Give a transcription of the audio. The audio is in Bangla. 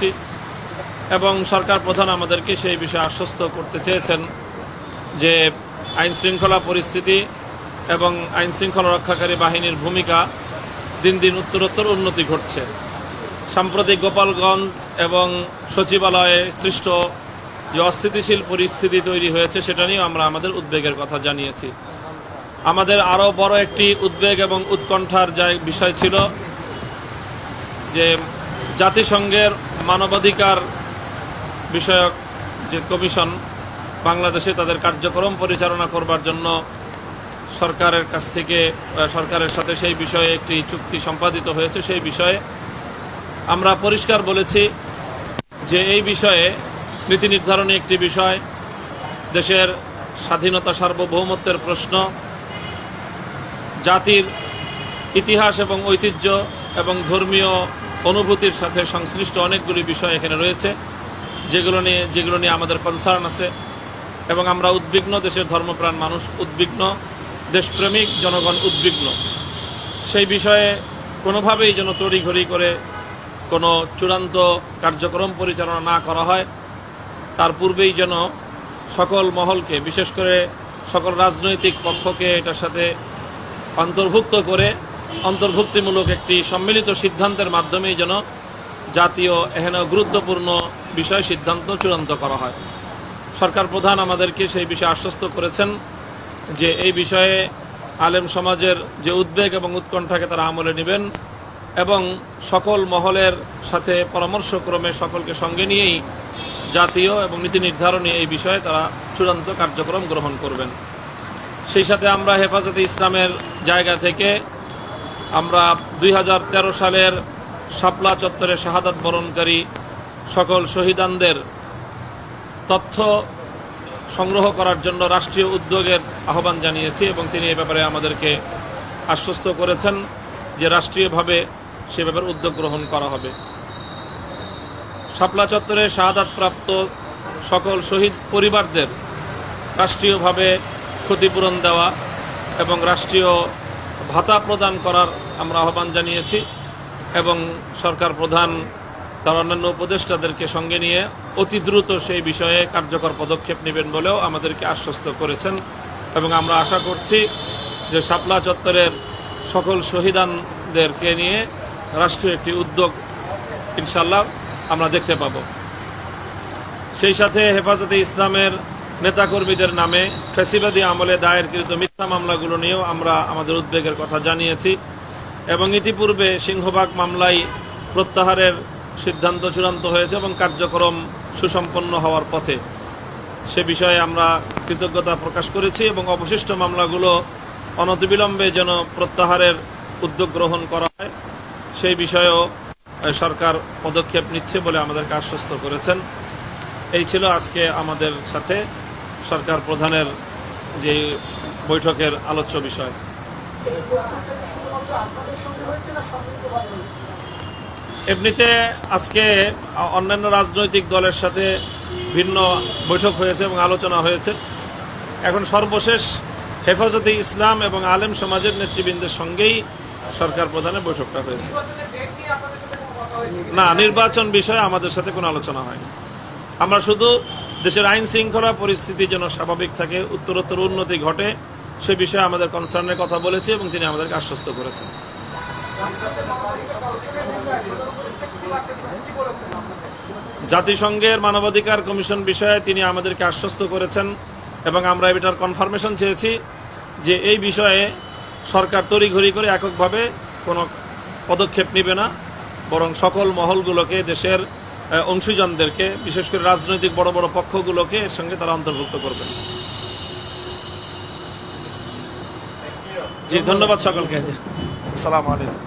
করেছি এবং সরকার প্রধান আমাদেরকে সেই বিষয়ে আশ্বস্ত করতে চেয়েছেন যে আইন শৃঙ্খলা পরিস্থিতি এবং আইন শৃঙ্খলা রক্ষাকারী বাহিনীর ভূমিকা দিন দিন উত্তরোত্তর উন্নতি ঘটছে। সাম্প্রতিক গোপালগঞ্জ এবং সচিবালয়ে সৃষ্ট যে অস্থিতিশীল পরিস্থিতি তৈরি হয়েছে, সেটা নিয়েও আমরা আমাদের উদ্বেগের কথা জানিয়েছি। আমাদের আরও বড় একটি উদ্বেগ এবং উৎকণ্ঠার যা বিষয় ছিল যে জাতিসংঘের মানবাধিকার বিষয়ক যে কমিশন বাংলাদেশে তাদের কার্যক্রম পরিচালনা করবার জন্য সরকারের কাছ থেকে সরকারের সাথে সেই বিষয়ে একটি চুক্তি সম্পাদিত হয়েছে। সেই বিষয়ে আমরা পরিষ্কার বলেছি যে এই বিষয়ে নীতি নির্ধারণী একটি বিষয়, দেশের স্বাধীনতা সার্বভৌমত্বের প্রশ্ন, জাতির ইতিহাস এবং ঐতিহ্য এবং ধর্মীয় অনুভূতির সাথে সংশ্লিষ্ট অনেকগুলি বিষয় এখানে রয়েছে, যেগুলো নিয়ে যেগুলো নিয়ে আমাদের কনসার্ন আছে। এবং আমরা উদ্বিগ্ন দেশের ধর্মপ্রাণ মানুষ, উদ্বিগ্ন দেশপ্রেমিক জনগণ উদ্বিগ্ন। সেই বিষয়ে কোনোভাবেই যেন তড়িঘড়ি করে কোনো চূড়ান্ত কার্যক্রম পরিচালনা না করা হয়। তার পূর্বেই যেন সকল মহলকে, বিশেষ করে সকল রাজনৈতিক পক্ষকে এটার সাথে অন্তর্ভুক্ত করে অন্তর্ভুক্তিমূলক একটি সম্মিলিত সিদ্ধান্তের মাধ্যমেই যেন জাতীয় এহেন গুরুত্বপূর্ণ বিষয় সিদ্ধান্ত চূড়ান্ত করা হয়। সরকার প্রধান আমাদেরকে সেই বিষয়ে আশ্বস্ত করেছেন যে এই বিষয়ে আলেম সমাজের যে উদ্বেগ এবং উৎকণ্ঠাকে তারা আমলে নেবেন এবং সকল মহলের সাথে পরামর্শক্রমে সকলকে সঙ্গে নিয়েই জাতীয় এবং নীতি নির্ধারণী এই বিষয়ে তারা চূড়ান্ত কার্যক্রম গ্রহণ করবেন। সেই সাথে আমরা হেফাজতে ইসলামের জায়গা থেকে আমরা দুই হাজার তেরো সালের শাপলা চত্বরে শাহাদাত বরণকারী সকল শহীদানদের তথ্য সংগ্রহ করার জন্য রাষ্ট্রীয় উদ্যোগের আহ্বান জানিয়েছি এবং তিনি এ ব্যাপারে আমাদেরকে আশ্বস্ত করেছেন যে রাষ্ট্রীয়ভাবে সে ব্যাপারে উদ্যোগ গ্রহণ করা হবে। শাপলা চত্বরে শাহাদাতপ্রাপ্ত সকল শহীদ পরিবারদের রাষ্ট্রীয়ভাবে ক্ষতিপূরণ দেওয়া এবং রাষ্ট্রীয় ভাতা প্রদান করার আমরা আহ্বান জানিয়েছি এবং সরকার প্রধান, তার অন্যান্য উপদেষ্টাদেরকে সঙ্গে নিয়ে অতি দ্রুত সেই বিষয়ে কার্যকর পদক্ষেপ নেবেন বলেও আমাদেরকে আশ্বস্ত করেছেন এবং আমরা আশা করছি যে শাপলা চত্বরের সকল শহীদানদেরকে নিয়ে রাষ্ট্রীয় একটি উদ্যোগ ইনশাল্লাহ আমরা দেখতে পাবো। সেই সাথে হেফাজতে ইসলামের নেতাকর্মীদের নামে ফেসিবাদী আমলে দায়েরকৃত মিথ্যা মামলাগুলো নিয়েও আমরা আমাদের উদ্বেগের কথা জানিয়েছি এবং ইতিপূর্বে সিংহবাগ মামলায় প্রত্যাহারের সিদ্ধান্ত চূড়ান্ত হয়েছে এবং কার্যক্রম সুসম্পন্ন হওয়ার পথে। সে বিষয়ে আমরা কৃতজ্ঞতা প্রকাশ করেছি এবং অবশিষ্ট মামলাগুলো অনতিবিলম্বে যেন প্রত্যাহারের উদ্যোগ গ্রহণ করা হয়, সেই বিষয়েও সরকার পদক্ষেপ নিচ্ছে বলে আমাদেরকে আশ্বস্ত করেছেন। এই ছিল আজকে আমাদের সাথে সরকার প্রধানের যে বৈঠকের আলোচ্য বিষয়। এমনিতে আজকে অন্যান্য রাজনৈতিক দলের সাথে ভিন্ন বৈঠক হয়েছে এবং আলোচনা হয়েছে। এখন সর্বশেষ হেফাজতে ইসলাম এবং আলেম সমাজের নেতৃবৃন্দের সঙ্গেই সরকার প্রধানের বৈঠকটা হয়েছে। না, নির্বাচন বিষয়ে আমাদের সাথে কোনো আলোচনা হয়নি। আমরা শুধু দেশের আইন শৃঙ্খলা পরিস্থিতি যেন স্বাভাবিক থাকে, উত্তরোত্তর উন্নতি ঘটে, সে বিষয়ে আমাদের কনসার্নের কথা বলেছে এবং তিনি আমাদেরকে আশ্বস্ত করেছেন। জাতিসংঘের মানবাধিকার কমিশন বিষয়ে তিনি আমাদেরকে আশ্বস্ত করেছেন এবং আমরা এটার কনফার্মেশন চেয়েছি যে এই বিষয়ে সরকার তড়িঘড়ি করে এককভাবে কোনো পদক্ষেপ নেবে না, বরং সকল মহলগুলোকে দেশের অংশীজনদেরকে, বিশেষ করে রাজনৈতিক বড় বড় পক্ষগুলোকে এর সঙ্গে তারা অন্তর্ভুক্ত করবেন। জি, ধন্যবাদ সকলকে। আসসালামু আলাইকুম।